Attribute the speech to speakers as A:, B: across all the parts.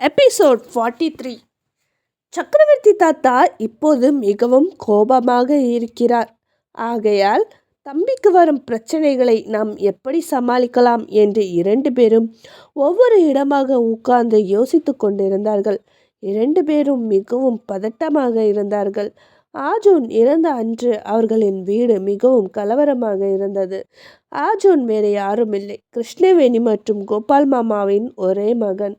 A: Episode forty three சக்கரவர்த்தி தாத்தா இப்போது மிகவும் கோபமாக இருக்கிறார். ஆகையால் தம்பிக்கு வரும் பிரச்சனைகளை நாம் எப்படி சமாளிக்கலாம் என்று இரண்டு பேரும் ஒவ்வொரு இடமாக உட்கார்ந்து யோசித்து கொண்டிருந்தார்கள். இரண்டு பேரும் மிகவும் பதட்டமாக இருந்தார்கள். ஆஜூன் இறந்த அன்று அவர்களின் வீடு மிகவும் கலவரமாக இருந்தது. ஆஜூன் வேறு யாரும் இல்லை. கிருஷ்ணவேணி மற்றும் கோபால் மாமாவின் ஒரே மகன்.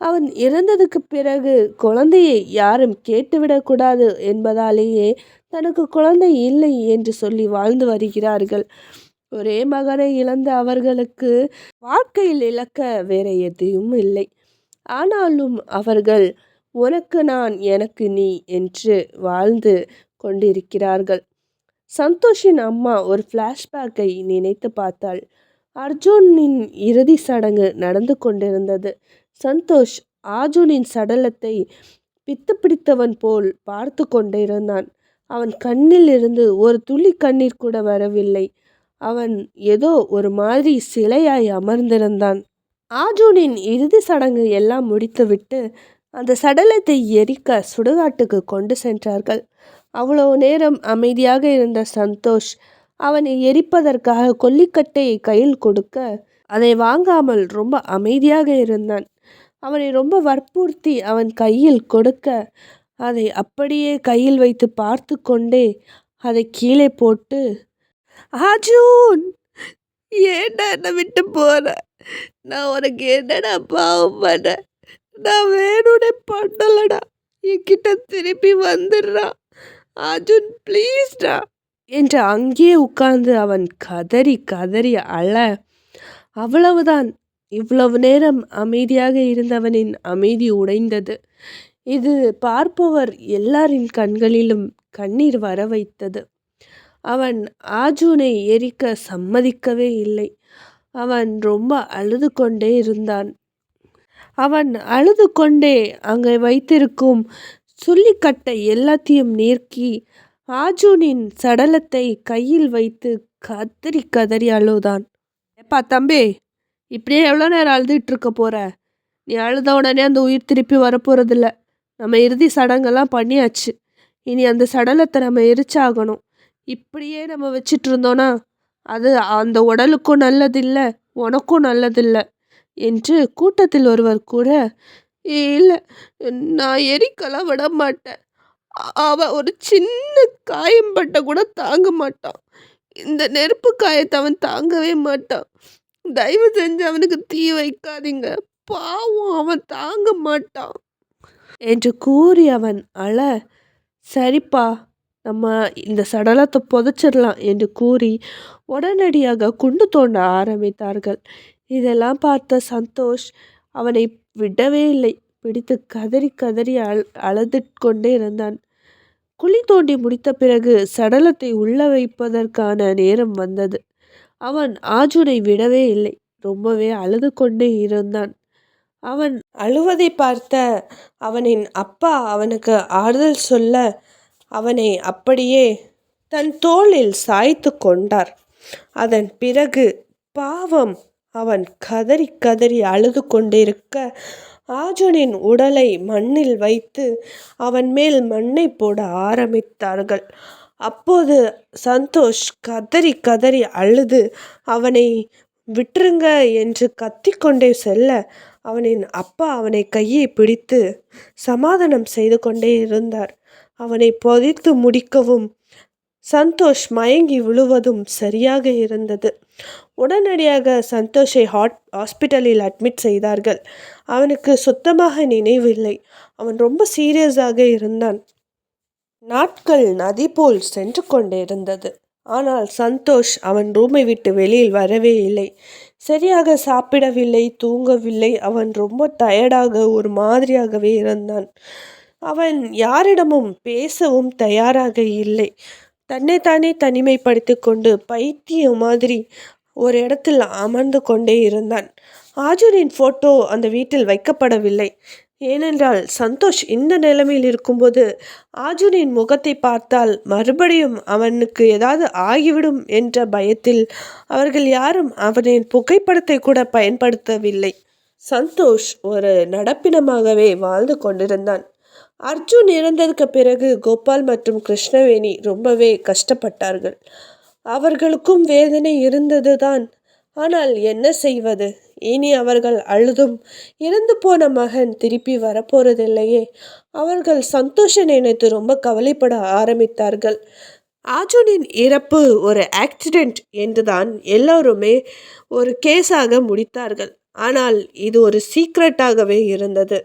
A: அவன் இறந்ததுக்கு பிறகு குழந்தையை யாரும் கேட்டுவிடக்கூடாது என்பதாலேயே தனக்கு குழந்தை இல்லை என்று சொல்லி வாழ்ந்து வருகிறார்கள். ஒரே மகனை இழந்த அவர்களுக்கு வாழ்க்கையில் இழக்க வேற எதையும் இல்லை. ஆனாலும் அவர்கள் உனக்கு நான் எனக்கு நீ என்று வாழ்ந்து கொண்டிருக்கிறார்கள். சந்தோஷின் அம்மா ஒரு ஃப்ளாஷ்பேக்கை நினைத்து பார்த்தாள். அர்ஜுனின் இறுதி சடங்கு நடந்து கொண்டிருந்தது. சந்தோஷ் ஆஜுனின் சடலத்தை பித்து பிடித்தவன் போல் பார்த்து கொண்டிருந்தான். அவன் கண்ணில் இருந்து ஒரு துளி கண்ணீர் கூட வரவில்லை. அவன் ஏதோ ஒரு மாதிரி சிலையாய் அமர்ந்திருந்தான். ஆஜூனின் இறுதி சடங்கு எல்லாம் முடித்துவிட்டு அந்த சடலத்தை எரிக்க சுடுகாட்டுக்கு கொண்டு சென்றார்கள். அவ்வளோ நேரம் அமைதியாக இருந்த சந்தோஷ் அவனை எரிப்பதற்காக கொல்லிக்கட்டையை கையில் கொடுக்க அதை வாங்காமல் ரொம்ப அமைதியாக இருந்தான். அவனை ரொம்ப வற்புறுத்தி அவன் கையில் கொடுக்க அதை அப்படியே கையில் வைத்து பார்த்து கொண்டே அதை கீழே போட்டு ஆஜூன் ஏண்டா என்னை விட்டு போகிறேன் நான் உனக்கு என்னடா பாவம் பண்ணேன் நான் வேணும்னே பண்ணலடா. என்கிட்ட திருப்பி வந்துடுறான் அர்ஜுன் ப்ளீஸ்டா என்று அங்கேயே உட்கார்ந்து அவன் கதறி கதறி அழ அவ்வளவுதான். இவ்வளவு நேரம் அமைதியாக இருந்தவனின் அமைதி உடைந்தது. இது பார்ப்பவர் எல்லாரின் கண்களிலும் கண்ணீர் வர வைத்தது. அவன் ஆஜூனை எரிக்க சம்மதிக்கவே இல்லை. அவன் ரொம்ப அழுது கொண்டே இருந்தான். அவன் அழுது கொண்டே அங்கே வைத்திருக்கும் சுள்ளிக்கட்டை எல்லாத்தையும் நீர்க்கி ஆஜூனின் சடலத்தை கையில் வைத்து கதறி கதறி அழுதான். எப்பா தம்பி இப்படியே எவ்வளோ நேரம் அழுதுகிட்டு இருக்க போகிற நீ அழுத உடனே அந்த உயிர் திருப்பி வரப்போகிறதில்ல நம்ம இறுதி சடங்கெல்லாம் பண்ணியாச்சு. இனி அந்த சடலத்தை நம்ம எரிச்சாகணும். இப்படியே நம்ம வச்சிட்டு இருந்தோன்னா அது அந்த உடலுக்கும் நல்லதில்லை உனக்கும் நல்லதில்லை என்று கூட்டத்தில் ஒருவர் கூட இல்லை நான் எரிக்கலாம் விட மாட்டேன். அவன் ஒரு சின்ன காயம் பட்ட கூட தாங்க மாட்டான். இந்த நெருப்பு காயத்தை அவன் தாங்கவே மாட்டான். தயவு செஞ்சு அவனுக்கு தீ வைக்காதீங்க. பாவம் அவன் தாங்க மாட்டான். என்று கூறி அவன் அழ சரிப்பா நம்ம இந்த சடலத்தை புதைச்சிடலாம் என்று கூறி உடனடியாக குண்டு தோண்ட ஆரம்பித்தார்கள். இதெல்லாம் பார்த்த சந்தோஷ் அவனை விடவே இல்லை. பிடித்து கதறி கதறி அழ அழுது கொண்டே இருந்தான். குழி தோண்டி முடித்த பிறகு சடலத்தை உள்ள வைப்பதற்கான நேரம் வந்தது. அவன் ஆஜுனை விடவே இல்லை. ரொம்பவே அழுது கொண்டே இருந்தான். அவன் அழுவதை பார்த்த அவனின் அப்பா அவனுக்கு ஆறுதல் சொல்ல அவனை அப்படியே தன் தோளில் சாய்த்து கொண்டார். அதன் பிறகு பாவம் அவன் கதறி கதறி அழுது கொண்டிருக்க ஆஜனின் உடலை மண்ணில் வைத்து அவன் மேல் மண்ணை போட ஆரம்பித்தார்கள். அப்போது சந்தோஷ் கதறி கதறி அழுது அவனை விட்டுருங்க என்று கத்திக்கொண்டே செல்ல அவனின் அப்பா அவனை கையை பிடித்து சமாதானம் செய்து கொண்டே இருந்தார். அவனை பொதித்து முடிக்கவும் சந்தோஷ் மயங்கி விழுவதும் சரியாக இருந்தது. உடனடியாக சந்தோஷை ஹாட் ஹாஸ்பிட்டலில் அட்மிட் செய்தார்கள். அவனுக்கு சுத்தமாக நினைவில்லை. அவன் ரொம்ப சீரியஸாக இருந்தான். நாட்கள் நதி போல் சென்று கொண்டிருந்தது. ஆனால் சந்தோஷ் அவன் ரூமை விட்டு வெளியில் வரவே இல்லை. சரியாக சாப்பிடவில்லை தூங்கவில்லை. அவன் ரொம்ப டயர்டாக ஒரு மாதிரியாகவே இருந்தான். அவன் யாரிடமும் பேசவும் தயாராக இல்லை. தன்னைத்தானே தனிமைப்படுத்தி கொண்டு பைத்தியம் மாதிரி ஒரு இடத்தில் அமர்ந்து கொண்டே இருந்தான். ஆஜூரின் ஃபோட்டோ அந்த வீட்டில் வைக்கப்படவில்லை. ஏனென்றால் சந்தோஷ் இந்த நிலைமையில் இருக்கும்போது அர்ஜுனின் முகத்தை பார்த்தால் மறுபடியும் அவனுக்கு ஏதாவது ஆகிவிடும் என்ற பயத்தில் அவர்கள் யாரும் அவனின் புகைப்படத்தை கூட பயன்படுத்தவில்லை. சந்தோஷ் ஒரு நடப்பினமாகவே வாழ்ந்து கொண்டிருந்தான். அர்ஜுன் இறந்ததுக்கு பிறகு கோபால் மற்றும் கிருஷ்ணவேணி ரொம்பவே கஷ்டப்பட்டார்கள். அவர்களுக்கும் வேதனை இருந்தது தான் ஆனால் என்ன செய்வது? இனி அவர்கள் அழுதும். இறந்து போன மகன் திருப்பி வரப்போறதில்லையே. அவர்கள் சந்தோஷ நினைத்து ரொம்ப கவலைப்பட ஆரம்பித்தார்கள். அர்ஜுனின் இறப்பு ஒரு ஆக்சிடெண்ட் என்றுதான் எல்லோருமே ஒரு கேஸாக முடித்தார்கள். ஆனால் இது ஒரு சீக்ரெட்டாகவே இருந்தது.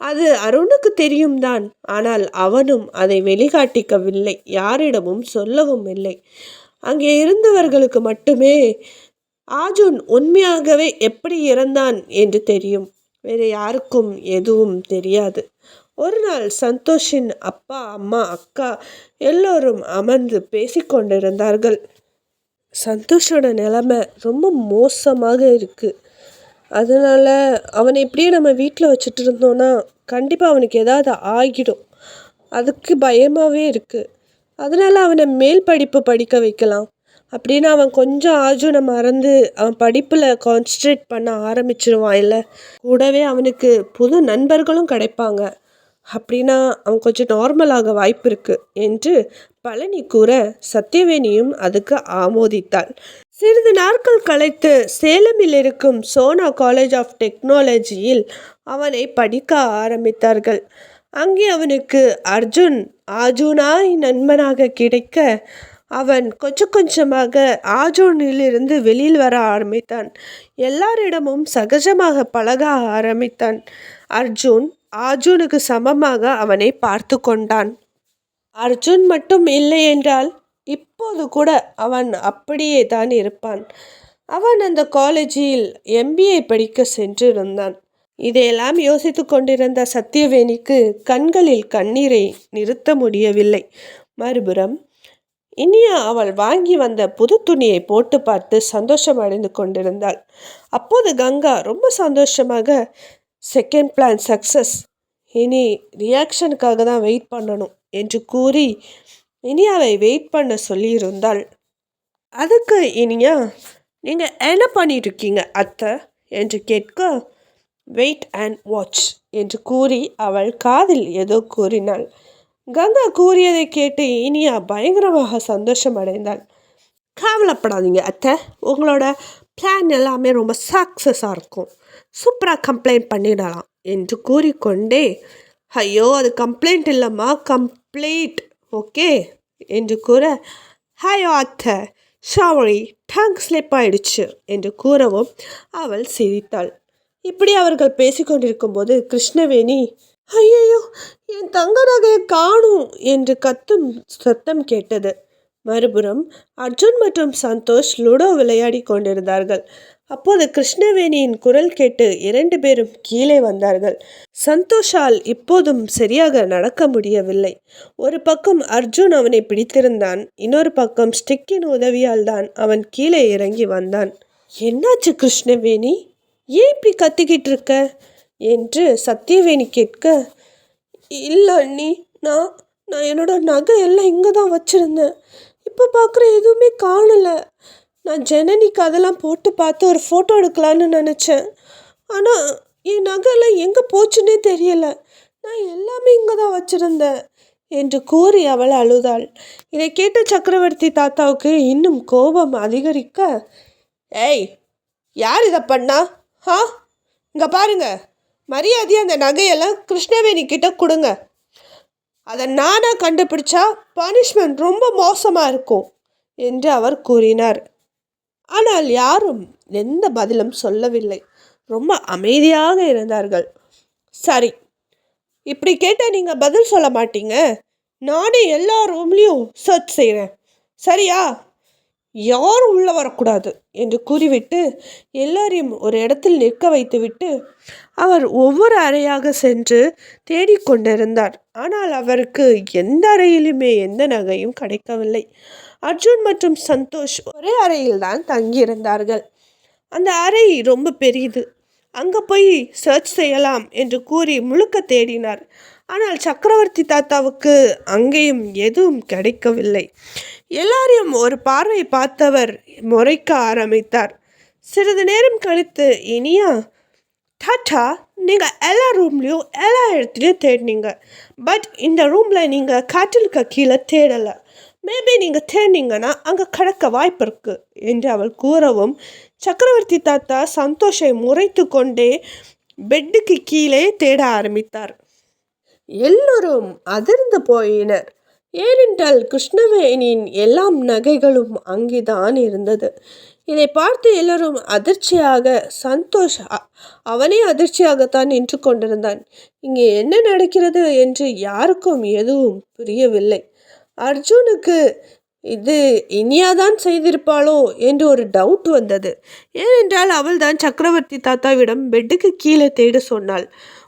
A: அது அருணுக்கு தெரியும் தான். ஆனால் அவனும் அதை வெளிகாட்டிக்கவில்லை யாரிடமும் சொல்லவும் இல்லை. அங்கே இருந்தவர்களுக்கு மட்டுமே ஆஜுன் உண்மையாகவே எப்படி இறந்தான் என்று தெரியும். வேறு யாருக்கும் எதுவும் தெரியாது. ஒரு நாள் சந்தோஷின் அப்பா அம்மா அக்கா எல்லோரும் அமர்ந்து பேசிக்கொண்டிருந்தார்கள் சந்தோஷோட நிலைமை ரொம்ப மோசமாக இருக்குது அதனால் அவனை இப்படியே நம்ம வீட்டில் வச்சுட்டு இருந்தோன்னா கண்டிப்பாக அவனுக்கு ஏதாவது ஆகிடும். அதுக்கு பயமாகவே இருக்குது அதனால் அவனை மேல் படிப்பு படிக்க வைக்கலாம். அப்படின்னு அவன் கொஞ்சம் ஆர்ஜுனை மறந்து அவன் படிப்பில் கான்சன்ட்ரேட் பண்ண ஆரம்பிச்சிருவான் இல்லை? கூடவே அவனுக்கு புது நண்பர்களும் கிடைப்பாங்க. அப்படின்னா அவன் கொஞ்சம் நார்மலாக வாய்ப்பு இருக்குது என்று பழனி கூற சத்தியவேணியும் அதுக்கு ஆமோதித்தாள். சிறிது நாட்கள் கழித்து சேலமில் இருக்கும் சோனா காலேஜ் ஆஃப் டெக்னாலஜியில் அவனை படிக்க ஆரம்பித்தார்கள். அங்கே அவனுக்கு அர்ஜுன் ஆஜுனாய் நண்பனாக கிடைக்க அவன் கொஞ்சம் கொஞ்சமாக ஆஜோனிலிருந்து வெளியில் வர ஆரம்பித்தான். எல்லாரிடமும் சகஜமாக பழக ஆரம்பித்தான். அர்ஜுன் ஆர்ஜுனுக்கு சமமாக அவனை பார்த்து கொண்டான். அர்ஜுன் மட்டும் இல்லை என்றால் இப்போது கூட அவன் அப்படியே தான் இருப்பான். அவன் அந்த காலேஜில் எம்பிஏ படிக்க சென்றிருந்தான். இதையெல்லாம் யோசித்து கொண்டிருந்த சத்தியவேணிக்கு கண்களில் கண்ணீரை நிறுத்த முடியவில்லை. மறுபுறம் இனியா அவள் வாங்கி வந்த புது துணியை போட்டு பார்த்து சந்தோஷம் அடைந்து கொண்டிருந்தாள். அப்போது கங்கா ரொம்ப சந்தோஷமாக செகண்ட் பிளான் சக்ஸஸ் இனி ரியாக்ஷனுக்காக தான் வெயிட் பண்ணணும் என்று கூறி இனியாவை வெயிட் பண்ண சொல்லியிருந்தாள். அதுக்கு இனியா நீங்கள் என்ன பண்ணிட்டு இருக்கீங்க அத்தை? என்று கேட்க வெயிட் அண்ட் வாட்ச் என்று கூறி அவள் காதில் ஏதோ கூறினாள். கங்கா கூறியதை கேட்டு இனியா பயங்கரமாக சந்தோஷம் அடைந்தாள் கவலைப்படாதீங்க அத்தை. உங்களோட பிளான் எல்லாமே ரொம்ப சக்ஸஸாக இருக்கும். சூப்பராக கம்ப்ளைண்ட் பண்ணிடலாம் என்று கூறிக்கொண்டே ஐயோ அது கம்ப்ளைண்ட் இல்லைம்மா கம்ப்ளீட் ஓகே என்று கூற ஹையோ அத்தை. சாவரி டங் ஸ்லிப் ஆயிடுச்சு என்று கூறவும் அவள் சிரித்தாள். இப்படி அவர்கள் பேசிக்கொண்டிருக்கும் போது கிருஷ்ணவேணி ஐயையோ என் தங்க நகையை காணும் என்று கத்தும் சத்தம் கேட்டது. மறுபுறம் அர்ஜுன் மற்றும் சந்தோஷ் லுடோ விளையாடி கொண்டிருந்தார்கள். அப்போது கிருஷ்ணவேணியின் குரல் கேட்டு இரண்டு பேரும் கீழே வந்தார்கள். சந்தோஷால் இப்போதும் சரியாக நடக்க முடியவில்லை. ஒரு பக்கம் அர்ஜுன் அவனை பிடித்திருந்தான் இன்னொரு பக்கம் ஸ்டிக்கின் உதவியால் தான் அவன் கீழே இறங்கி வந்தான். என்னாச்சு கிருஷ்ணவேணி? ஏன் இப்படி கத்திக்கிட்டு இருக்க? என்று சத்தியவேணி கேட்க இல்லை அண்ணி நான் நான் என்னோட நகை எல்லாம் இங்கே தான் வச்சுருந்தேன். இப்போ பார்க்குற எதுவுமே காணலை. நான் ஜனனிக்கு அதெல்லாம் போட்டு பார்த்து ஒரு ஃபோட்டோ எடுக்கலான்னு நினச்சேன். ஆனால் என் நகைலாம் எங்கே போச்சுன்னே தெரியலை. நான் எல்லாமே இங்கே தான் வச்சுருந்தேன் என்று கூறி அவள் அழுதாள். இதை கேட்ட சக்கரவர்த்தி தாத்தாவுக்கு இன்னும் கோபம் அதிகரிக்க ஏய் யார் இதை பண்ணா? ஆ இங்கே பாருங்கள் மரியாதையை அந்த நகையெல்லாம் கிருஷ்ணவேணி கிட்ட கொடுங்க. அதை நானாக கண்டுபிடிச்சா பனிஷ்மெண்ட் ரொம்ப மோசமாக இருக்கும் என்று அவர் கூறினார். ஆனால் யாரும் எந்த பதிலும் சொல்லவில்லை. ரொம்ப அமைதியாக இருந்தார்கள். சரி இப்படி கேட்டால் நீங்கள் பதில் சொல்ல மாட்டீங்க. நானே எல்லா ரூம்லேயும் சர்ச் செய்கிறேன் சரியா? யாரும் உள்ளே வரக்கூடாது என்று கூறிவிட்டு எல்லாரையும் ஒரு இடத்தில் நிற்க வைத்துவிட்டு அவர் ஒவ்வொரு அறையாக சென்று தேடிக்கொண்டிருந்தார். ஆனால் அவருக்கு எந்த அறையிலுமே எந்த நகையும் கிடைக்கவில்லை. அர்ஜுன் மற்றும் சந்தோஷ் ஒரே அறையில் தான் தங்கியிருந்தார்கள். அந்த அறை ரொம்ப பெரியது. அங்கே போய் சர்ச் செய்யலாம் என்று கூறி முழுக்க தேடினார். ஆனால் சக்கரவர்த்தி தாத்தாவுக்கு அங்கேயும் எதுவும் கிடைக்கவில்லை. எல்லாரையும் ஒரு பார்வை பார்த்தவர் முறைக்க ஆரம்பித்தார். சிறிது நேரம் கழித்து இனியா டாட்டா நீங்கள் எல்லா ரூம்லேயும் எல்லா இடத்துலையும் தேடினீங்க. பட் இந்த ரூமில் நீங்கள் காற்றிலுக்கு கீழே தேடலை. மேபி நீங்கள் தேடினீங்கன்னா அங்கே கிடக்க வாய்ப்பு இருக்குது என்று அவள் கூறவும் சக்கரவர்த்தி தாத்தா சந்தோஷை முறைத்து கொண்டே பெட்டுக்கு கீழே தேட ஆரம்பித்தார். எல்லோரும் அதிர்ந்து போயினர். ஏனென்றால் கிருஷ்ணவேணியின் எல்லாம் நகைகளும் அங்கேதான் இருந்தது. இதை பார்த்து எல்லோரும் அதிர்ச்சியாக சந்தோஷ் அவனே அதிர்ச்சியாகத்தான் நின்று கொண்டிருந்தான். இங்கே என்ன நடக்கிறது என்று யாருக்கும் எதுவும் புரியவில்லை. அர்ஜுனுக்கு இது இனியாதான் செய்திருப்பாளோ? என்று ஒரு டவுட் வந்தது. ஏனென்றால் அவள்தான் சக்கரவர்த்தி தாத்தாவிடம் பெட்டுக்கு கீழே தேட சொன்னாள்.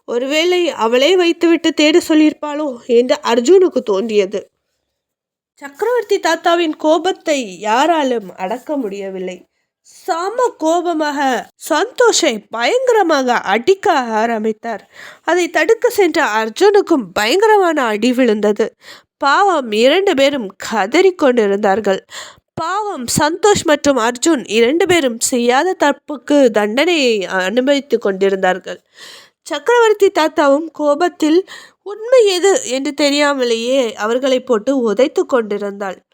A: ஒருவேளை அவளே வைத்துவிட்டு தேட சொல்லியிருப்பாளோ என்று அர்ஜுனுக்கு தோன்றியது. சக்கரவர்த்தி தாத்தாவின் கோபத்தை யாராலும் அடக்க முடியவில்லை. சம கோபமாக சந்தோஷை பயங்கரமாக அடிக்க ஆரம்பித்தார். அதை தடுக்க சென்ற அர்ஜுனுக்கும் பயங்கரமான அடி விழுந்தது. பாவம் இரண்டு பேரும் கதறிக்கொண்டிருந்தார்கள். பாவம் சந்தோஷ் மற்றும் அர்ஜுன் இரண்டு பேரும் செய்யாத தப்புக்கு தண்டனையை அனுபவித்துக் கொண்டிருந்தார்கள். சக்கரவர்த்தி தாத்தாவும் கோபத்தில் உண்மை எது? என்று தெரியாமலேயே அவர்களை போட்டு உதைத்து கொண்டிருந்தாள்.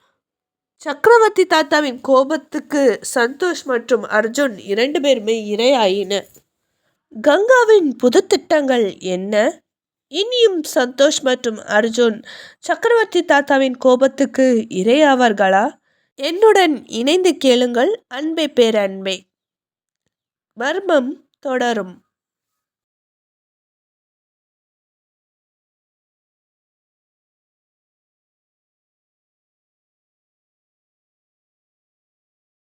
A: சக்கரவர்த்தி தாத்தாவின் கோபத்துக்கு சந்தோஷ் மற்றும் அர்ஜுன் இரண்டு பேருமே இரையாயின. கங்காவின் புது திட்டங்கள் என்ன? இனியும் சந்தோஷ் மற்றும் அர்ஜுன் சக்கரவர்த்தி தாத்தாவின் கோபத்துக்கு இரையாவார்களா? என்னுடன் இணைந்து கேளுங்கள். அன்பே பேரன்பே. மர்மம் தொடரும்.